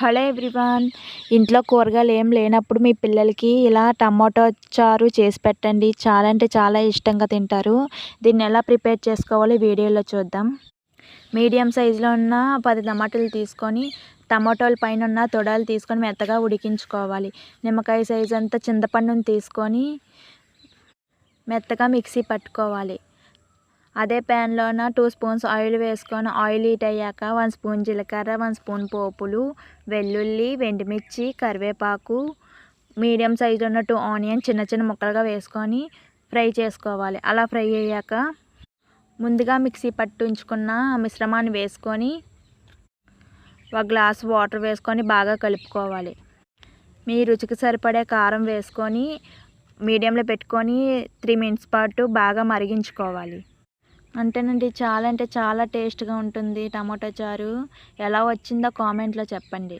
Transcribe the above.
Hello everyone. ఇంట్లో కూరగాయలు ఏం లేనప్పుడు మీ పిల్లలకి ఇలా టమాటో చారు చేసి పెట్టండి. చాలా అంటే చాలా ఇష్టంగా తింటారు. దీన్ని ఎలా ప్రిపేర్ చేసుకోవాలో వీడియోలో చూద్దాం. మీడియం సైజులో ఉన్న పది టమాటాలు తీసుకొని టమాటోల పైన ఉన్న తొడాలు తీసుకొని మెత్తగా ఉడికించుకోవాలి. నిమ్మకాయ సైజు అంతా చింతపండుని తీసుకొని మెత్తగా మిక్సీ పట్టుకోవాలి. అదే ప్యాన్లోన టూ స్పూన్స్ ఆయిల్ వేసుకొని ఆయిల్ హీట్ అయ్యాక వన్ స్పూన్ జీలకర్ర వన్ స్పూన్ పోపులు వెల్లుల్లి వెండిమిర్చి కరివేపాకు మీడియం సైజు ఉన్న టూ ఆనియన్ చిన్న చిన్న ముక్కలుగా వేసుకొని ఫ్రై చేసుకోవాలి. అలా ఫ్రై అయ్యాక ముందుగా మిక్సీ పట్టించుకున్న మిశ్రమాన్ని వేసుకొని ఒక గ్లాస్ వాటర్ వేసుకొని బాగా కలుపుకోవాలి. మీ రుచికి సరిపడే కారం వేసుకొని మీడియంలో పెట్టుకొని త్రీ మినిట్స్ పాటు బాగా మరిగించుకోవాలి. అంతేనండి. చాలా అంటే చాలా టేస్ట్గా ఉంటుంది టమాటో చారు. ఎలా వచ్చిందో కామెంట్లో చెప్పండి.